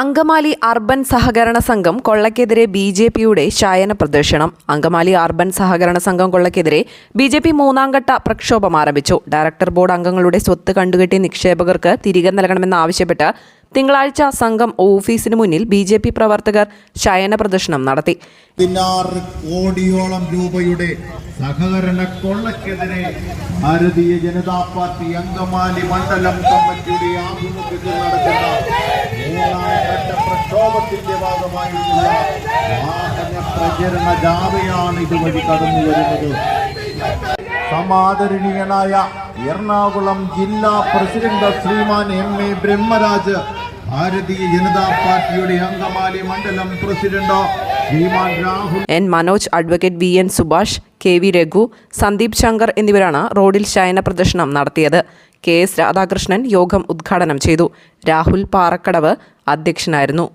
Angamaly urban സഹകരണ സംഘം കൊള്ളക്കെതിരെ B J പിയുടെ ശയന പ്രദർശനം. അങ്കമാലി അർബൻ സഹകരണ സംഘം കൊള്ളക്കെതിരെ ബി ജെ പി മൂന്നാംഘട്ട പ്രക്ഷോഭം ആരംഭിച്ചു. ഡയറക്ടർ ബോർഡ് അംഗങ്ങളുടെ സ്വത്ത് കണ്ടുകെട്ടിയ നിക്ഷേപകർക്ക് തിരികെ നൽകണമെന്നാവശ്യപ്പെട്ട് തിങ്കളാഴ്ച സംഘം ഓഫീസിന് മുന്നിൽ ബി ജെ പി പ്രവർത്തകർ ശയന പ്രദർശനം നടത്തി. കോടിയോളം രൂപയുടെ സഹകരണ കൊള്ളക്കെതിരെ ഭാരതീയ ജനതാ പാർട്ടി അങ്കമാലി മണ്ഡലം കമ്മിറ്റിയുടെ ആഭിമുഖ്യത്തിൽ നടക്കുന്ന പ്രക്ഷോഭത്തിന്റെ ഭാഗമായിട്ടുള്ള വാഹന പ്രചരണ ജാഥയാണ് ഇതുവഴി കടന്നു വരുന്നത്. സമാദരണീയനായ എറണാകുളം ജില്ലാ president Sriman M A Brahmaraj Bharatiya Janata പാർട്ടിയുടെ അങ്കമാലി മണ്ഡലം president Sriman Rahul N Manoj advocate V N Subhash K V Raghu Sandeep Shankar എന്നിവരാണ് റോഡിൽ ശയന പ്രദർശനം നടത്തിയത്. കെ എസ് രാധാകൃഷ്ണൻ യോഗം ഉദ്ഘാടനം ചെയ്തു. രാഹുൽ പാറക്കടവ് അധ്യക്ഷനായിരുന്നു.